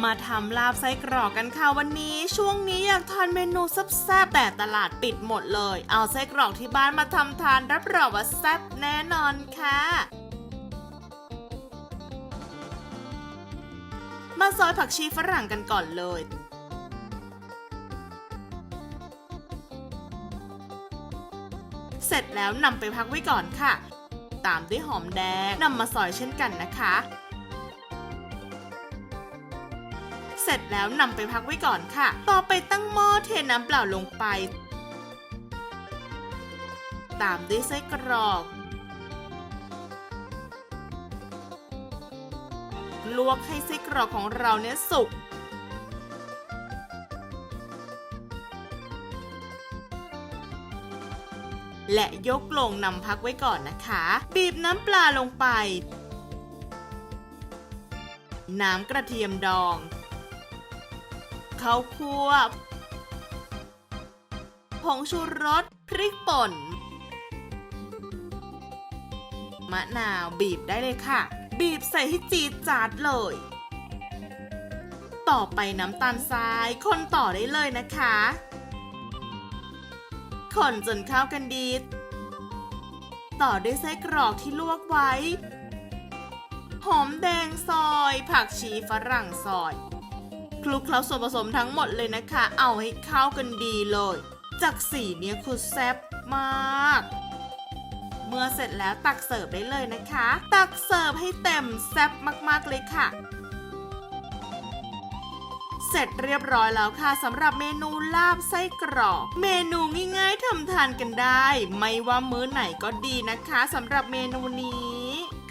มาทำลาบไส้กรอกกันค่ะวันนี้ ช่วงนี้อยากทานเมนูแซ่บๆแต่ตลาดปิดหมดเลย เอาไส้กรอกที่บ้านมาทำทานรับรองว่าแซ่บแน่นอนค่ะมาซอยผักชีฝรั่งกันก่อนเลย เสร็จแล้วนำไปพักไว้ก่อนค่ะ ตามด้วยหอมแดงนำมาซอยเช่นกันนะคะ เสร็จแล้วนำไปพักไว้ก่อนค่ะ ต่อไปตั้งหม้อเทน้ำเปล่าลงไป ตามด้วยไส้กรอก ลวกให้ไส้กรอกของเราเนี่ยสุกและยกลงนำพักไว้ก่อนนะคะ บีบน้ำปลาลงไป น้ำกระเทียมดอง ข้าวคั่วผงชูรส พริกป่น มะนาวบีบได้เลยค่ะ บีบใส่ให้จีดจาดเลย ต่อไปน้ำตาลทรายคนต่อได้เลยนะคะคนจนเข้ากันดี ต่อด้วยไส้กรอกที่ลวกไว้ หอมแดงซอย ผักชีฝรั่งซอย คลุกเคล้าส่วนผสมทั้งหมดเลยนะคะ เอาให้เข้ากันดีเลย จากสีเนี้ยคือแซ่บมาก เมื่อเสร็จแล้วตักเสิร์ฟได้เลยนะคะ ตักเสิร์ฟให้เต็มแซ่บมากๆเลยค่ะเสร็จเรียบร้อยแล้วค่ะสำหรับเมนูลาบไส้กรอก เมนูง่ายๆทำทานกันได้ ไม่ว่ามื้อไหนก็ดีนะคะสำหรับเมนูนี้